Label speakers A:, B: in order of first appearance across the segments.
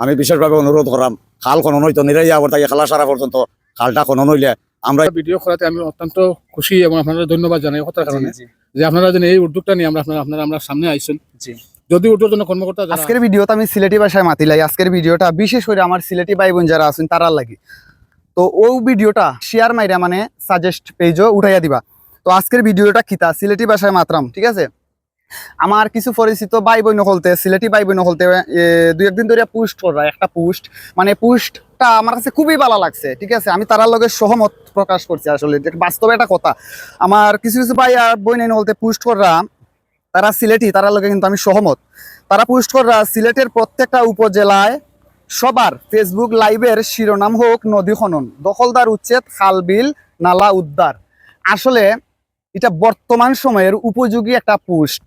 A: আমি বিশেষভাবে অনুরোধ করাম খাল খনন হইতো নিরাই আবার তাকে খেলা সারা পর্যন্ত খালটা খনন হইলে আমরা
B: ভিডিও করাতে আমি অত্যন্ত খুশি এবং আপনাদের ধন্যবাদ জানাই কথার কারণে যে আপনারা যেন এই উদ্যোগটা নিয়ে আমরা আপনারা আপনারা আমরা সামনে আইছেন
C: জি।
B: যদি উদ্যোগ কর্মকর্তা
C: আজকের ভিডিওতে আমি সিলেটি ভাষায় মাতিলাই আজকের ভিডিওটা বিশেষ করে আমার সিলেটি ভাই বোন যারা আছেন তারার লাগি। তো ও ভিডিওটা শেয়ার মাইরা মানে সাজেস্ট পেজও উঠাইয়া দিবা। তো আজকের ভিডিওটা কিতা? সিলেটি ভাষায় মাত্রাম ঠিক আছে? আমার কিছু পরিচিত ভাই বোন হলতে সিলেটি ভাই বোন হলতে এ, দুই একদিন ধরে পোস্ট করা একটা পোস্ট মানে পোস্টটা আমার কাছে খুবই ভালো লাগছে ঠিক আছে? আমি তারার লগে সহমত প্রকাশ করছি আসলে বাস্তবে একটা কথা। আমার কিছু কিছু ভাই আর বোন হলতে পোস্ট করা তারা সিলেটি তারার লগে কিন্তু আমি সহমত। তারা পোস্ট করা সিলেটের প্রত্যেকটা উপজেলায় সবার ফেসবুক লাইভের শিরোনাম হোক নদী খনন দখলদার উচ্ছেদ খাল বিল নালা উদ্ধার। আসলে এটা বর্তমান সময়ের উপযোগী একটা পোস্ট।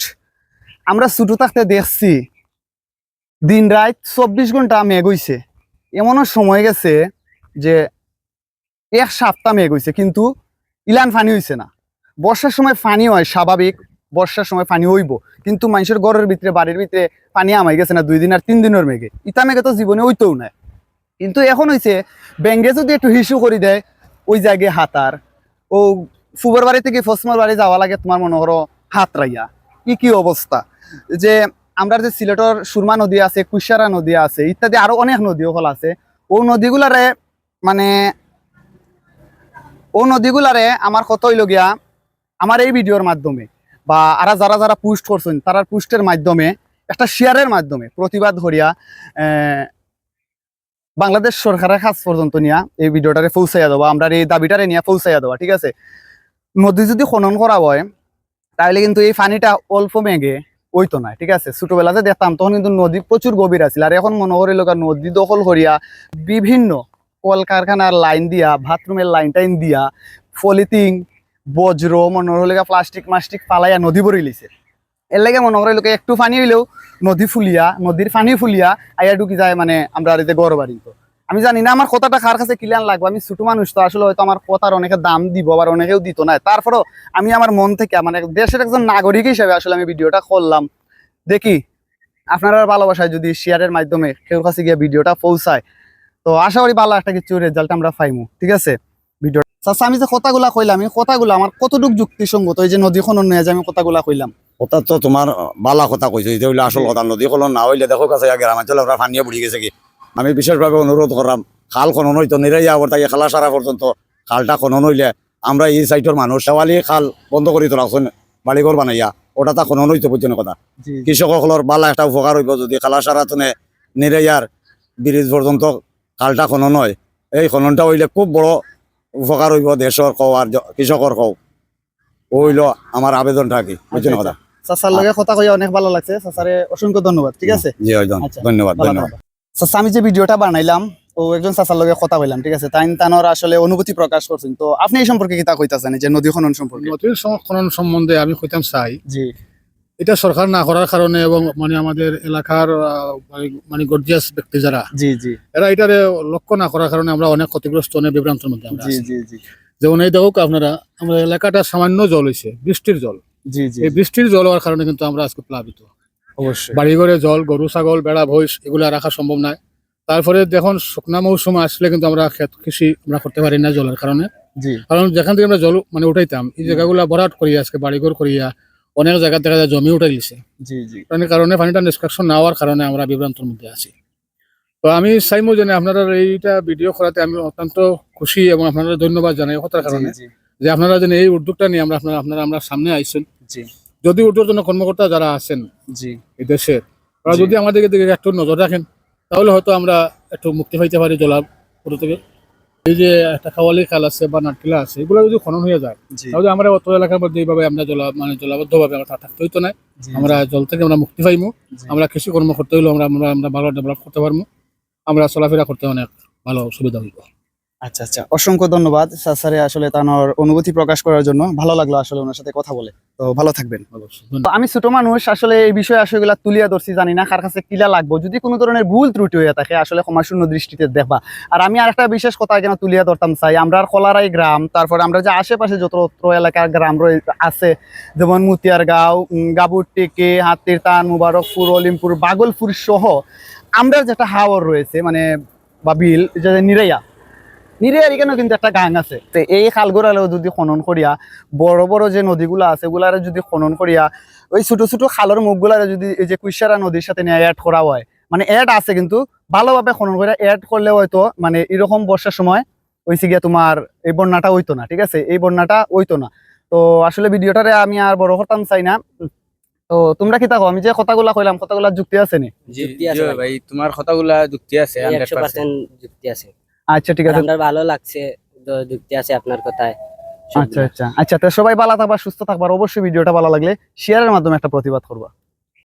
C: আমরা ছোটো থাকতে দেখছি, দিন রাত চব্বিশ ঘণ্টা মেঘ হইছে। এমনও সময় গেছে যে এক সপ্তাহ মেঘ হইছে, কিন্তু ইলান ফানি হইছে না। বর্ষার সময় ফানি হয়, স্বাভাবিক। বর্ষার সময় পানি হইব। কিন্তু মানুষের ঘরের ভিতরে, বাড়ির ভিতরে পানি আমাই গেছে না দুই দিন আর তিন দিনের মেঘে। ইটা মেঘে তো জীবনে হইতেও নাই। কিন্তু এখন হইছে, ব্যাঙ্গে যদি একটু হিসু করে দেয়, ওই জায়গায় হাতার। ও ফুবর বাড়ি থেকে ফসমর বাড়ি যাওয়া লাগে তোমার মনে করো হাত রাইয়া কি কি অবস্থা? যে আমরা যে সিলেটর সুরমা নদী আছে কুশারা নদী আছে ইত্যাদি আরও অনেক নদী হল আছে। ও নদীগুলারে মানে ও নদীগুলারে আমার কত আমার এই ভিডিওর মাধ্যমে বা আরা যারা যারা পোস্ট করছেন তারার পোস্টের মাধ্যমে একটা শেয়ারের মাধ্যমে প্রতিবাদ আহ, বাংলাদেশ সরকারের কাছ পর্যন্ত নিয়া এই ভিডিওটারে পৌঁছাইয়া দেওয়া আমরা এই দাবিটারে নিয়ে পৌঁছাইয়া দেওয়া ঠিক আছে? নদী যদি খনন করা হয় তাহলে কিন্তু এই পানিটা অল্প মেঘে ওইতো না, ঠিক আছে? ছোটবেলাতে দেখতাম, তখন কিন্তু নদী প্রচুর গভীর আছিল। আর এখন মনে করি লোক নদী দখল করিয়া বিভিন্ন কলকারখানার লাইন দিয়া বাথরুমের লাইন টাইন দিয়া পলিথিন বজ্র, মনে হলে প্লাস্টিক মাস্টিক পালাইয়া নদী ভরি লিছে এর লাগে মনে করে লোকে একটু পানি হইলেও নদী ফুলিয়া, নদীর পানি ফুলিয়া আইয়া ঢুকি যায় মানে আমরা এতে গড় বাড়ি আমি জানি না, আমার কথাটা কার কাছে ক্লিয়ার লাগবে? আমি ছোট মানুষ তো, আসলে হয়তো আমার কথার অনেকে দাম দিব আবার অনেকেও দিত না। তারপরেও আমি আমার মন থেকে মানে দেশের একজন নাগরিক হিসেবে আসলে আমি ভিডিওটা করলাম। দেখি, আপনারা ভালোবাসায় যদি শেয়ারের মাধ্যমে কেউ কাছে গিয়ে ভিডিওটা পৌঁছায়। তো আশা করি ভালো একটা কিছু রেজাল্ট আমরা পাইমু, ঠিক আছে? ভিডিও আচ্ছা আমি যে কথাগুলা কইলাম, এই কথাগুলো আমার কতটুক যুক্তিসঙ্গত? এই যে নদী খনন নিয়ে যে আমি কথাগুলা কইলাম।
A: কথা তো তোমার বালা কথা কইছো, এটা হইলে আসল কথা। নদী খনন না হইলে দেখো কাছে গ্রামাঞ্চলে ওরা পানিয়ে বুড়ি গেছে কি? আমি বিশেষভাবে অনুরোধ করাম খাল খনন হইতো নিরাই আবার তাকে খেলা সারা পর্যন্ত খালটা খনন হইলে আমরা এই সাইটের মানুষ শেওয়ালি খাল বন্ধ করে তোলাকছেন বাড়িঘর বানাইয়া ওটা তা খনন হইতো বুঝছেন কথা? কৃষকসকলের বালা একটা উপকার হইব যদি খালা সারা তনে নিরাইয়ার ব্রিজ পর্যন্ত খালটা খনন হয়। এই খননটা হইলে খুব বড় উপকার হইব দেশের কও আর কৃষকর কও। হইল আমার আবেদনটা কি বুঝছেন কথা?
C: চাচার লগে কথা কইয়া অনেক ভালো লাগছে। চাচারে অসংখ্য ধন্যবাদ ঠিক আছে?
A: জি
C: আচ্ছা,
A: ধন্যবাদ ধন্যবাদ।
C: থাকো। চাচা আমি যে ভিডিওটা বানাইলাম ও একজন চাচার লগে কথা বললাম ঠিক আছে? তাই তানোর আসলে অনুভূতি প্রকাশ করছেন। তো আপনি এই সম্পর্কে কি তা কইতাছেন যে নদী খনন সম্পর্কে?
B: নদীর খনন সম্বন্ধে আমি কইতাম চাই।
C: জি।
B: এটা সরকার না করার কারণে এবং মানে আমাদের এলাকার মানে- মানে গর্জিয়াস ব্যক্তি যারা
C: জি জি।
B: এরা এটারে লক্ষ্য না করার কারণে আমরা অনেক ক্ষতিগ্রস্ত অনেক বিভ্রান্তের মধ্যে আমরা
C: জি জি জি।
B: যেমন এই দেখুক আপনারা আমরা এলাকাটা সামান্য জল হয়েছে বৃষ্টির জল।
C: জি জি।
B: এই বৃষ্টির জল হওয়ার কারণে কিন্তু আমরা আজকে প্লাবিত।
C: অবশ্যই।
B: বাড়ি ঘরে জল গরু ছাগল বেড়া ভৈষ এগুলা রাখা সম্ভব নয়। তারপরে দেখুন শুকনা মৌসুম আসলে কিন্তু আমরা ক্ষেত কৃষি আমরা করতে পারি না জলের কারণে। কারণ যেখান থেকে আমরা জল মানে উঠাইতাম এই জায়গাগুলা ভরাট করিয়া আজকে বাড়িঘর করিয়া অনেক জায়গা দেখা যায় জমি উঠাই দিছে। কারণ পানিটা নিষ্কাশন না হওয়ার কারণে আমরা বিভ্রান্তর মধ্যে আছি। তো আমি চাইমো যে আপনারা এইটা ভিডিও করাতে আমি অত্যন্ত খুশি এবং আপনারা ধন্যবাদ জানাই কথার কারণে। যে আপনারা যেন এই উদ্যোগটা নিয়ে আমরা আপনারা আপনারা আমরা সামনে আইছেন যদি জন্য কর্মকর্তা যারা আছেন
C: জি।
B: এই দেশের তারা যদি আমাদেরকে দিকে একটু নজর রাখেন তাহলে হয়তো আমরা একটু মুক্তি পাইতে পারি জলার পুরো থেকে। এই যে একটা খাওয়ালি খাল আছে বা নাটকিলা আছে এগুলো যদি খনন হয়ে যায় তাহলে আমরা অত এলাকার মধ্যে এইভাবে আমরা জলা মানে জলাবদ্ধভাবে আমরা থাকতে হইতো না। আমরা জল থেকে আমরা মুক্তি পাইমু। আমরা কৃষি কর্ম করতে হইলেও আমরা আমরা আমরা ভালো ডেভেলপ করতে পারব আমরা চলাফেরা করতে অনেক ভালো সুবিধা হইব।
C: আচ্ছা আচ্ছা। অসংখ্য ধন্যবাদ স্যারে আসলে তানোর অনুভূতি প্রকাশ করার জন্য। ভালো লাগল আসলে ওনার সাথে কথা বলে। ভালো থাকবেন। আমি ছোট মানুষ আসলে এই বিষয়ে আসলে তুলিয়া ধরছি জানি না কার কাছে কিলা লাগবো। যদি কোনো ধরনের ভুল ত্রুটি হয়ে থাকে আসলে ক্ষমাশূন্য দৃষ্টিতে দেখবা। আর আমি আর একটা বিশেষ কথা কেন তুলিয়া ধরতাম চাই। আমরা কলারাই গ্রাম তারপরে আমরা যে আশেপাশে যত এলাকার গ্রাম আছে যেমন মুতিয়ারগাঁও উম, গাবুর টেকে হাতির তান মুবারকপুর অলিমপুর বাগলপুর সহ আমরা যেটা হাওর রয়েছে মানে বা বিল যে নিরাইয়া নিরাইয়ার এখানেও কিন্তু একটা গাং আছে? তো এই খালগুড়ালেও যদি খনন করিয়া বড় বড় যে নদীগুলো আছে ওগুলারে যদি খনন করিয়া ওই ছোট ছোট খালের মুখগুলারে যদি এই যে কুইসারা নদীর সাথে নিয়ে অ্যাড করা হয় মানে অ্যাড আছে কিন্তু ভালোভাবে খনন করে অ্যাড করলে হয়তো মানে এরকম বর্ষার সময় হয়েছে গিয়া তোমার এই বন্যাটা হইতো না ঠিক আছে? এই বন্যাটা হইতো না। তো আসলে ভিডিওটারে আমি আর বড় করতাম চাই না। তো তোমরা কি থাকো? আমি যে কথাগুলা কইলাম কথাগুলা যুক্তি আছে নি?
D: যুক্তি আছে ভাই।
E: তোমার কথাগুলা যুক্তি আছে
D: একশো
E: 100%
D: যুক্তি আছে।
C: আচ্ছা ঠিক আছে।
D: আপনার ভালো লাগছে যুক্তি আছে আপনার কথায়।
C: আচ্ছা আচ্ছা। আচ্ছা তো সবাই ভালো থাকবা সুস্থ থাকবার অবশ্যই ভিডিওটা ভালো লাগলে শেয়ারের মাধ্যমে একটা প্রতিবাদ করবা।